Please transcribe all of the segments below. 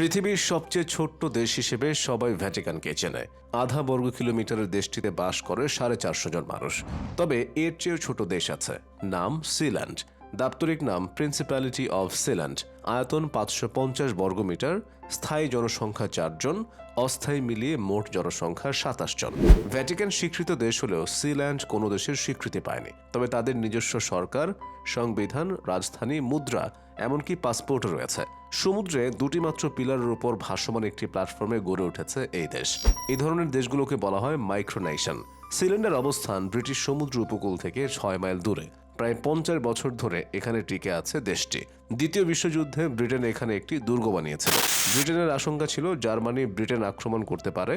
পৃথিবীর সবচেয়ে ছোট্ট দেশ হিসেবে সবাই ভ্যাটিকানকে চেনে। আধা বর্গ কিলোমিটারের দেশটিতে বাস করে সাড়ে চারশো জন মানুষ। তবে এর চেয়েও ছোট দেশ আছে, নাম সিল্যান্ড। দাপ্তরিক নাম প্রিন্সিপ্যালিটি অফ সিল্যান্ড আয়তন পাঁচশো পঞ্চাশ বর্গমিটার স্থায়ী জনসংখ্যা চারজন অস্থায়ী মিলিয়ে মোট জনসংখ্যা সাতাশ জন। ভ্যাটিকান স্বীকৃত দেশ হলেও সিল্যান্ড কোনো দেশের স্বীকৃতি পায়নি। তবে তাদের নিজস্ব সরকার, সংবিধান, রাজধানী, মুদ্রা এমনকি পাসপোর্টও রয়েছে। সমুদ্রে দুটি মাত্র পিলারের উপর ভাসমান একটি প্ল্যাটফর্মে গড়ে উঠেছে এই দেশ। এই ধরনের দেশগুলোকে বলা হয় মাইক্রোনেশন সিলিন্ডার অবস্থান ব্রিটিশ সমুদ্র উপকূল থেকে ছয় মাইল দূরে। প্রায় পঞ্চাশ বছর ধরে এখানে টিকে আছে দেশটি। দ্বিতীয় বিশ্বযুদ্ধে ব্রিটেন এখানে একটি দুর্গ বানিয়েছিল। ব্রিটেনের আশঙ্কা ছিল জার্মানি ব্রিটেন আক্রমণ করতে পারে।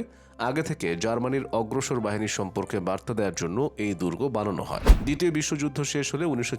আগে থেকে জার্মানির অগ্রসর বাহিনী সম্পর্কে বার্তা দেওয়ার জন্য এই দুর্গ বানানো হয়। দ্বিতীয় বিশ্বযুদ্ধ শেষ হলে উনিশশো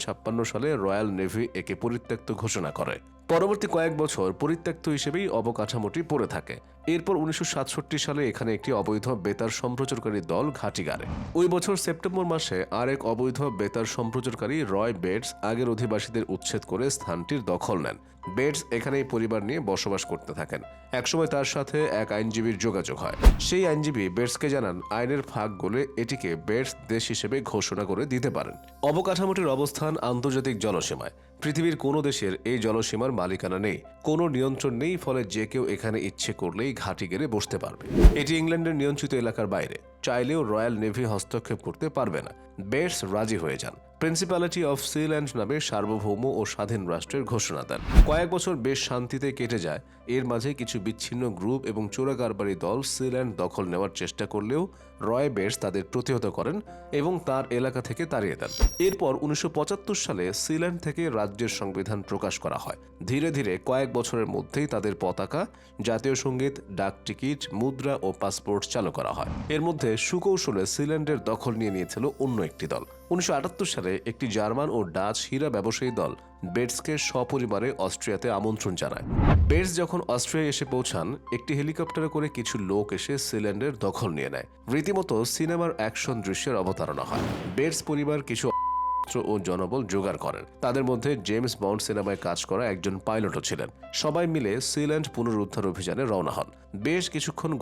সালে রয়্যাল নেভি একে পরিত্যক্ত ঘোষণা করে। পরবর্তী কয়েক বছর পরিত্যক্ত হিসেবেই অবকাঠামোটি পড়ে থাকে। এরপর উনিশশো সাতষট্টি সালে এখানে একটি অবৈধ বেতার সম্প্রচারকারী দল ঘাঁটি গাড়ে। ওই বছর সেপ্টেম্বর মাসে আরেক অবৈধ বেতার সম্প্রচারকারী রয় বেডস আগের অধিবাসীদের উচ্ছেদ করে স্থানটির দখল নেন। বেডস এখানেই পরিবার নিয়ে বসবাস করতে থাকেন। একসময় তার সাথে এক আইনজীবীর যোগাযোগ হয়। সেই আইনজীবী বেডসকে জানান, আইনের ফাঁক গলে এটিকে বেডস দেশ হিসেবে ঘোষণা করে দিতে পারেন। অবকাঠামোটির অবস্থান আন্তর্জাতিক জলসীমায়। পৃথিবীর কোনো দেশের এই জলসীমার মালিকানা নেই। কোনো নিয়ন্ত্রণ নেই, ফলে যে কেউ এখানে ইচ্ছে করলেই ঘাঁটি গেড়ে বসতে পারবে। এটি ইংল্যান্ডের নিয়ন্ত্রিত এলাকার বাইরে। চাইলেও রয়্যাল নেভি হস্তক্ষেপ করতে পারবে না। বেটস রাজি হয়ে যান। প্রিন্সিপালিটি অফ সিল্যান্ড নামে সার্বভৌম ও স্বাধীন রাষ্ট্রের ঘোষণা দেন। কয়েক বছর বেশ শান্তিতে কেটে যায়। এর মাঝে কিছু বিচ্ছিন্ন গ্রুপ এবং চোরাকারবারি দল সিল্যান্ড দখল নেওয়ার চেষ্টা করলেও রয় বেটস তাদের প্রতিহত করেন এবং তার এলাকা থেকে তাড়িয়ে দেন। এরপর উনিশশো পঁচাত্তর সালে সিল্যান্ড থেকে রাজ্যের সংবিধান প্রকাশ করা হয়। ধীরে ধীরে কয়েক বছরের মধ্যেই তাদের পতাকা, জাতীয় সংগীত, ডাক টিকিট, মুদ্রা ও পাসপোর্ট চালু করা হয়। এর মধ্যে সুকৌশলে সিল্যান্ডের দখল নিয়ে নিয়েছিল অন্য একটি দল। উনিশশো আটাত্তর সালে একটি জার্মান ও ডাচ হীরা ব্যবসায়ী দল বেটসকে সপরিবারে অস্ট্রিয়াতে আমন্ত্রণ জানায়। বেটস যখন অস্ট্রিয়ায় এসে পৌঁছান, একটি হেলিকপ্টারে করে কিছু লোক এসে সিল্যান্ডের দখল নিয়ে নেয়। রীতিমতো সিনেমার অ্যাকশন দৃশ্যের অবতারণা হয়। বেটস পরিবার কিছু অস্ত্র ও জনবল জোগাড় করেন। তাদের মধ্যে জেমস বন্ড সিনেমায় কাজ করা একজন পাইলটও ছিলেন। সবাই মিলে সিল্যান্ড পুনরুদ্ধার অভিযানে রওনা হন। বেশ কিছুক্ষণ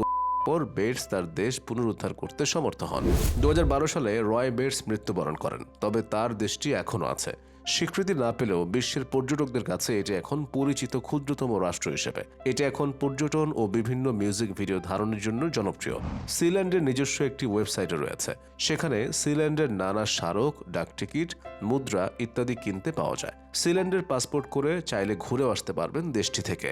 পর বেটস তার দেশ পুনরুদ্ধার করতে সমর্থ হন। দু হাজার বারো সালে রয় বেটস মৃত্যুবরণ করেন, তবে তার দেশটি এখনও আছে। স্বীকৃতি না পেলেও বিশ্বের পর্যটকদের কাছে এটি এখন পরিচিত ক্ষুদ্রতম রাষ্ট্র হিসেবে। এটি এখন পর্যটন ও বিভিন্ন মিউজিক ভিডিও ধারণের জন্য জনপ্রিয়। সিল্যান্ডের নিজস্ব একটি ওয়েবসাইটও রয়েছে। সেখানে সিল্যান্ডের নানা স্মারক, ডাকটিকিট, মুদ্রা ইত্যাদি কিনতে পাওয়া যায়। সিল্যান্ডের পাসপোর্ট করে চাইলে ঘুরেও আসতে পারবেন দেশটি থেকে।